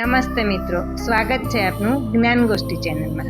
નમસ્તે મિત્રો, સ્વાગત છે આપનું જ્ઞાન ગોષ્ઠી ચેનલમાં.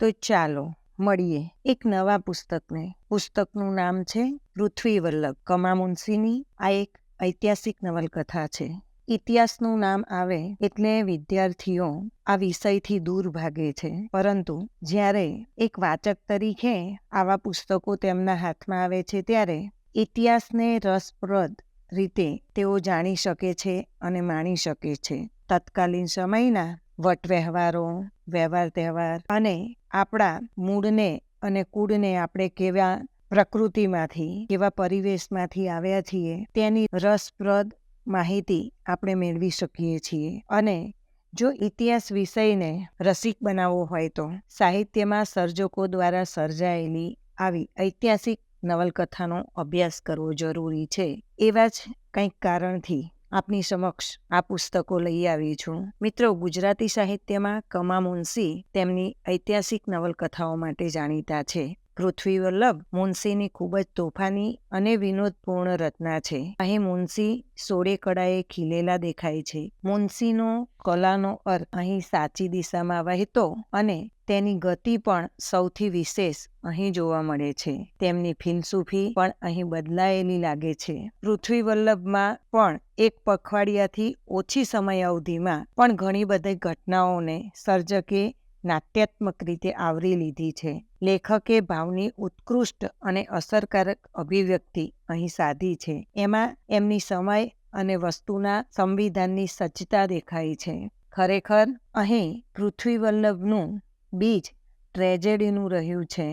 તો ચાલો, મળીએ એક નવા પુસ્તકને. પુસ્તકનું નામ છે પૃથ્વી વલ્લભ કમા મુનશીની આ એક ઐતિહાસિક નવલકથા છે. ઇતિહાસનું નામ આવે એટલે વિદ્યાર્થીઓ આ વિષયથી દૂર ભાગે છે. પરંતુ જ્યારે એક વાચક તરીકે આવા પુસ્તકો તેમના હાથમાં આવે છે ત્યારે ઇતિહાસને રસપ્રદ રીતે તેઓ જાણી શકે છે અને માણી શકે છે. તત્કાલીન સમયના વટ વ્યવહારો વ્યવહાર તહેવાર અને આપણા મૂળને અને કુળને આપણે કેવા પ્રકૃતિમાંથી, કેવા પરિવેશમાંથી આવ્યા છીએ તેની રસપ્રદ માહિતી આપણે મેળવી શકીએ છીએ. અને જો ઇતિહાસ વિષયને રસિક બનાવવો હોય તો સાહિત્યમાં સર્જકો દ્વારા સર્જાયેલી આવી ઐતિહાસિક નવલકથાનો અભ્યાસ કરવો જરૂરી છે. એવા જ કંઈક કારણથી આપની સમક્ષ આ પુસ્તકો લઈ આવી છું. મિત્રો, ગુજરાતી સાહિત્યમાં કમા મુનશી તેમની ઐતિહાસિક નવલકથાઓ માટે જાણીતા છે. પૃથ્વી વલ્લભ મુનશીની ખૂબ જ તોફાની અને વિનોદપૂર્ણ રચના છે. અહીં મુનશી સોળે કળાએ ખીલેલા દેખાય છે. મુનશીનો કલાનો અર્થ અહીં સાચી દિશામાં વહેતો અને તેની ગતિ પણ સૌથી વિશેષ અહીં જોવા મળે છે. તેમની ફિલસૂફી પણ અહીં બદલાયેલી લાગે છે. પૃથ્વી વલ્લભમાં પણ એક પખવાડિયાથી ઓછી સમય અવધિમાં પણ ઘણી બધી ઘટનાઓને સર્જકે નાટ્યાત્મક રીતે આવરી લીધી છે. લેખકે ભાવની ઉત્કૃષ્ટ અને અસરકારક અભિવ્યક્તિ અહીં સાધી છે. એમાં એમની સમય અને વસ્તુના સંવિધાનની સજ્જતા દેખાય છે. ખરેખર અહીં પૃથ્વી વલ્લભનું બીજ ટ્રેજેડીનું રહ્યું છે.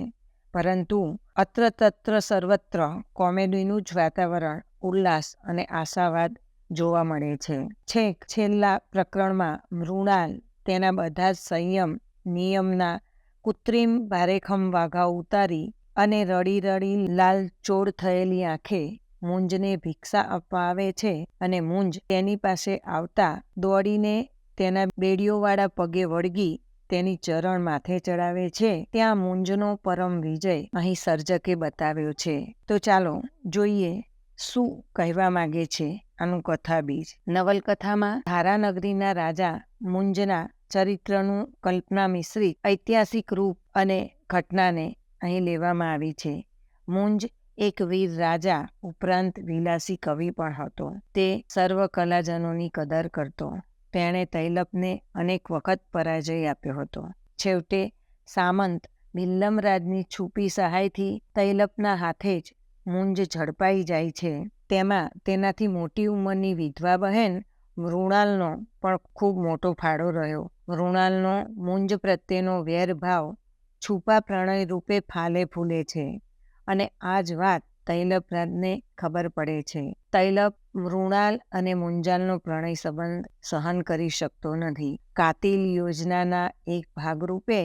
પરંતુ અત્ર તત્ર સર્વત્ર કોમેડીનું જ વાતાવરણ, ઉલ્લાસ અને આશાવાદ જોવા મળે છે. છેક છેલ્લા પ્રકરણમાં મૃણાલ તેના બધા જ સંયમ, નિયમના કૃત્રિમ ભારેખમ વાઘા ઉતારી અને રડી રડી લાલચોળ થયેલી આંખે મૂંજને ભિક્ષા આપવા આવે છે અને મૂંજ તેની પાસે આવતા દોડીને તેના બેડીઓવાળા પગે વળગી તેની ચરણ માથે ચડાવે છે, ત્યાં મુંજનો પરમ વિજય અહીં સર્જકે બતાવ્યો છે. તો ચાલો જોઈએ શું કહેવા માંગે છે આનું કથા બીજ નવલકથામાં ધારાનગરીના રાજા મુંજના ચરિત્રનું કલ્પના મિશ્રિત ઐતિહાસિક રૂપ અને ઘટનાને અહીં લેવામાં આવી છે. મુંજ એક વીર રાજા ઉપરાંત વિલાસી કવિ પણ હતો. તે સર્વ કલાજનોની કદર કરતો. તેણે તૈલપને અનેક વખત પરાજય આપ્યો હતો. છેવટે સામંત બિલ્લમરાજની છુપી સહાયથી તૈલપના હાથે જ મુંજ ઝડપાઈ જાય છે. તેમાં તેનાથી મોટી ઉંમરની વિધવા બહેન મૃણાલનો પણ ખૂબ મોટો ફાળો રહ્યો. મૃણાલનો મુંજ પ્રત્યેનો વેરભાવ છુપા પ્રણય રૂપે ફાલે ફૂલે છે. અને આ જ વાત તૈલપરાજને ખબર પડે છે. તૈલપ મૃણાલ અને મુંજાલનો પ્રણય સંબંધ સહન કરી શકતો નથી. કાતિલ યોજનાના એક ભાગરૂપે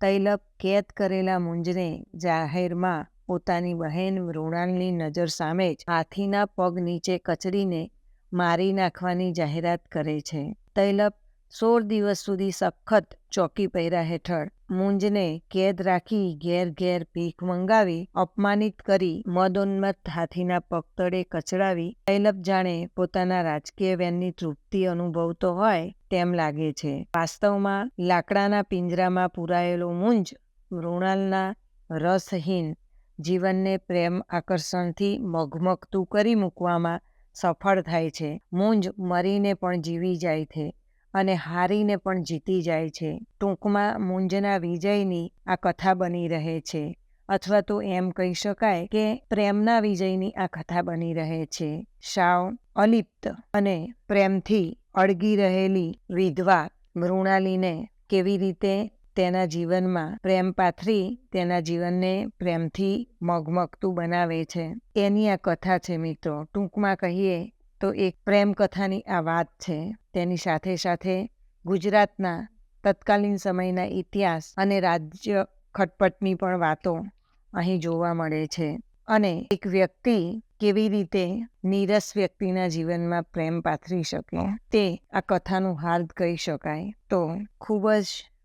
તૈલપ કેદ કરેલા મુંજને જાહેરમાં પોતાની બહેન મૃણાલની નજર સામે જ હાથીના પગ નીચે કચડીને મારી નાખવાની જાહેરાત કરે છે. તૈલપ સોળ દિવસ સુધી સખત ચોકી પહેરા હેઠળ મુંજને કેદ રાખી ઘેર ઘેર ભીખ મંગાવી, અપમાનિત કરી મદોન્મત હાથીના પગતળે કચડાવી. તૈલપ જાણે પોતાના રાજકીય વેનની તૃપ્તિ અનુભવતો હોય તેમ લાગે છે. વાસ્તવમાં લાકડાના પિંજરામાં પૂરાયેલો મુંજ મૃણાલના રસહીન જીવનને પ્રેમ આકર્ષણથી મગમગતું કરી મૂકવામાં સફળ થાય છે. મૂંજ મરીને પણ જીવી જાય છે. અને હારીને પણ જીતી જાય છે. ટૂંકમાં મુંજના વિજયની આ કથા બની રહે છે. અથવા તો એમ કહી શકાય કે પ્રેમના વિજયની આ કથા બની રહે છે. શાવ, અલિપ્ત અને પ્રેમથી અળગી રહેલી વિધવા મૃણાલીને કેવી રીતે તેના જીવનમાં પ્રેમ પાથરી તેના જીવનને પ્રેમથી મગમગતું બનાવે છે. એની આ કથા છે મિત્રો. ટૂંકમાં કહીએ તો એક પ્રેમ કથાની આ વાત છે. તેની સાથે સાથે ગુજરાતના તત્કાલીન સમયના ઇતિહાસ અને રાજ્ય ખટપટની પણ વાતો અહીં જોવા મળે છે. અને એક વ્યક્તિ કેવી રીતે નીરસ વ્યક્તિના જીવનમાં પ્રેમ પાથરી શકે તે આ કથાનું હાર્દ કહી શકાય. તો ખૂબ જ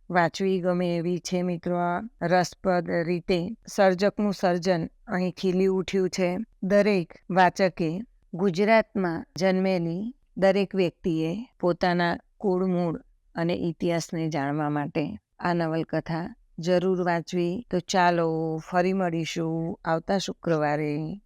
વાંચવી ગમે એવી છે મિત્રો રસપ્રદ રીતે. સર્જકનું સર્જન અહીં ખીલી ઉઠ્યું છે. દરેક વાચકે ગુજરાતમાં જન્મેલી દરેક વ્યક્તિએ પોતાના કુળ મૂળ અને ઇતિહાસને જાણવા માટે આ નવલકથા જરૂર વાંચવી. તો ચાલો ફરી મળીશું આવતા શુક્રવારે.